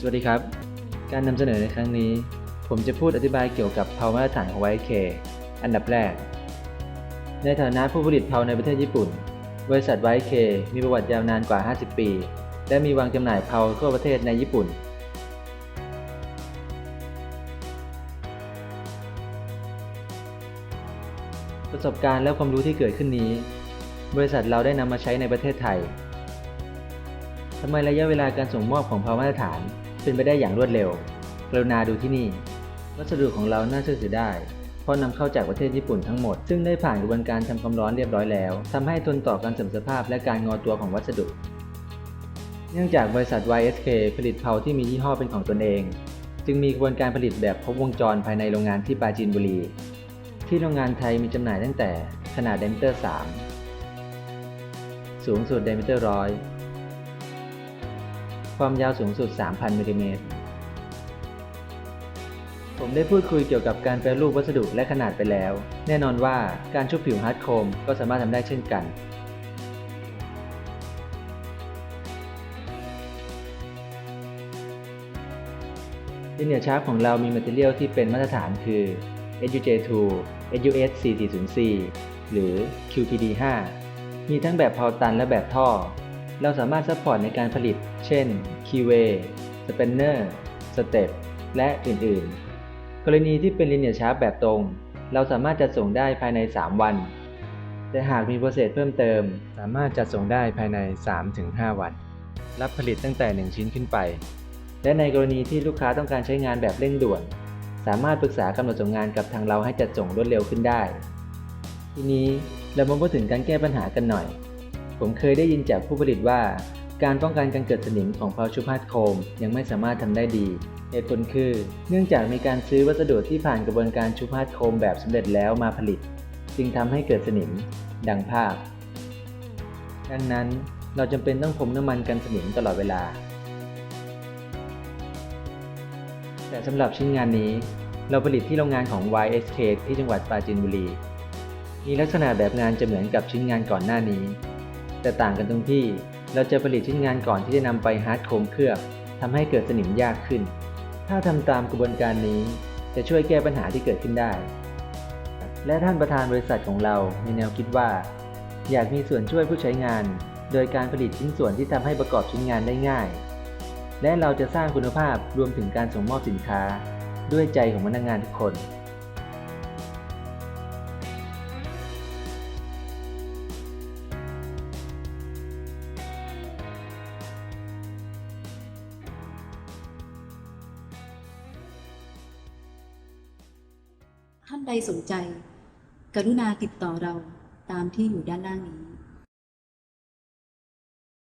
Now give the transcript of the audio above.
สวัสดีครับ การนำเสนอในครั้งนี้ ผมจะพูดอธิบายเกี่ยวกับเพามาตรฐานของ YK อันดับแรก ในฐานะผู้ผลิตเพาในประเทศญี่ปุ่น บริษัท YK มีประวัติยาวนานกว่า 50 ปี และมีวางจำหน่ายเพาทั่วประเทศในญี่ปุ่น ประสบการณ์และความรู้ที่เกิดขึ้นนี้ บริษัทเราได้นำมาใช้ในประเทศไทยำไมระยะเวลาการส่งมอบของภามาตรฐานเป็นไปได้อย่างรวดเร็ว กรุณาดูที่นี่ วัสดุของเราน่าเชื่อถือได้ เพราะนำเข้าจากประเทศญี่ปุ่นทั้งหมด ซึ่งได้ผ่านกระบวนการทำความร้อนเรียบร้อยแล้วทำให้ทนต่อการเสื่อมสภาพและการงอตัวของวัสดุ เนื่องจากบริษัท YSK ผลิตเพาที่มียี่ห้อเป็นของตนเอง จึงมีกระบวนการผลิตแบบครบวงจรภายในโรงงานที่ปราจีนบุรี ที่โรงงานไทยมีจำหน่ายตั้งแต่ขนาด diameter 3สูงสุด diameter 100 ความยาวสูงสุด 3,000มิลลิเมตร ผมได้พูดคุยเกี่ยวกับการแปรรูปวัสดุและขนาดไปแล้ว แน่นอนว่าการชุบผิวฮาร์ดโคมก็สามารถทำได้เช่นกัน ลิเนียชาร์ปของเรามีแมทเทียลที่เป็นมาตรฐานคือ SUJ2 SUS 440หรือ QPD5 มีทั้งแบบพาวตันและแบบท่อ เราสามารถซัพพอร์ตในการผลิต เช่น Keyway Spanner Step และอื่นๆ กรณีที่เป็นลิเนียชาร์ปแบบตรง เราสามารถจัดส่งได้ภายใน 3 วัน แต่หากมีโปรเซสเพิ่มเติม สามารถจัดส่งได้ภายใน 3-5 วัน รับผลิตตั้งแต่ 1 ชิ้นขึ้นไป และในกรณีที่ลูกค้าต้องการใช้งานแบบเร่งด่วน สามารถปรึกษากำหนดส่งงานกับทางเราให้จัดส่งรวดเร็วขึ้นได้ ทีนี้เรามาพูดถึงการแก้ปัญหากันหน่อย ผมเคยได้ยินจากผู้ผลิตว่า การป้องกันการเกิดสนิมของพาชุพาดโคมยังไม่สามารถทำได้ดีเหตุผลคือ เนื่องจากมีการซื้อวัสดุที่ผ่านกระบวนการชุพาดโคมแบบสำเร็จแล้วมาผลิต จึงทำให้เกิดสนิม ดังภาพ ดังนั้นเราจำเป็นต้องพรมน้ำมันกันสนิมตลอดเวลา แต่สำหรับชิ้นงานนี้ เราผลิตที่โรงงานของ YSK ที่จังหวัดปราจีนบุรี มีลักษณะแบบงานจะเหมือนกับชิ้นงานก่อนหน้านี้ แต่ต่างกันตรงที่ เราจะผลิตชิ้นงานก่อนที่จะนำไปฮาร์ดโคมเคลือบทำให้เกิดสนิมยากขึ้น ถ้าทำตามกระบวนการนี้จะช่วยแก้ปัญหาที่เกิดขึ้นได้ และท่านประธานบริษัทของเรามีแนวคิดว่า อยากมีส่วนช่วยผู้ใช้งาน โดยการผลิตชิ้นส่วนที่ทำให้ประกอบชิ้นงานได้ง่าย และเราจะสร้างคุณภาพรวมถึงการส่งมอบสินค้า ด้วยใจของพนักงานทุกคน ท่านใดสนใจ กรุณาติดต่อเราตามที่อยู่ด้านล่างนี้